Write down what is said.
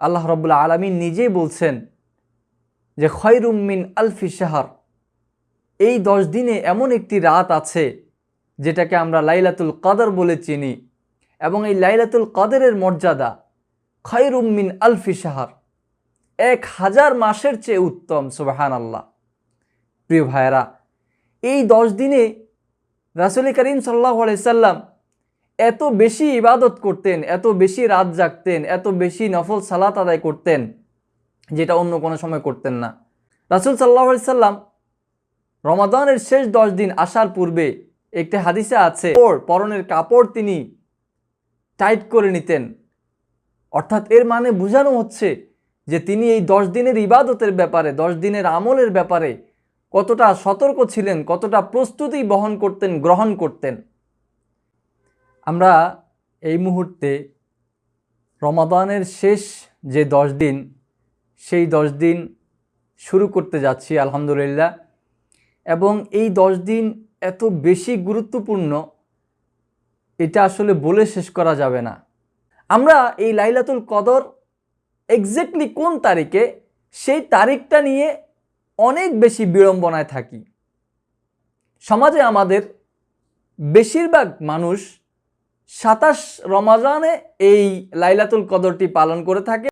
আল্লাহ রব্বুল্লা আলমিন নিজেই বলছেন যে খয়রুম্মিন আলফি শাহর। এই দশ দিনে এমন একটি রাত আছে যেটাকে আমরা লাইলাতুল কদর বলে চিনি এবং এই লাইলাতুল কদরের মর্যাদা খয়রুম্মিন আলফি শাহর। এক হাজার মাসের চেয়ে উত্তম সুবাহান আল্লাহ প্রিয় ভাইয়েরা, এই দশ দিনে রাসুল করিম সাল্লাহ সাল্লাম এত বেশি ইবাদত করতেন, এত বেশি রাত জাগতেন, এত বেশি নফল সালাত আদায় করতেন, যেটা অন্য কোনো সময় করতেন না। রাসুল সাল্লাহ সাল্লাম রমাদানের শেষ দশ দিন আসার পূর্বে একটি হাদিসে আছে পরনের কাপড় তিনি টাইট করে নিতেন। অর্থাৎ এর মানে বোঝানো হচ্ছে যে তিনি এই দশ দিনের ইবাদতের ব্যাপারে, দশ দিনের আমলের ব্যাপারে কতটা সতর্ক ছিলেন, কতটা প্রস্তুতি বহন করতেন, গ্রহণ করতেন। আমরা এই মুহূর্তে রমাদানের শেষ যে দশ দিন, সেই দশ দিন শুরু করতে যাচ্ছি, আলহামদুলিল্লাহ। এবং এই দশ দিন এত বেশি গুরুত্বপূর্ণ, এটা আসলে বলে শেষ করা যাবে না। আমরা এই লাইলাতুল কদর এক্স্যাক্টলি কোন তারিখে, সেই তারিখটা নিয়ে অনেক বেশি বিড়ম্বনায় থাকি। সমাজে আমাদের বেশিরভাগ মানুষ সাতাশ রমাজানে এই লাইলাতুল কদরটি পালন করে থাকে।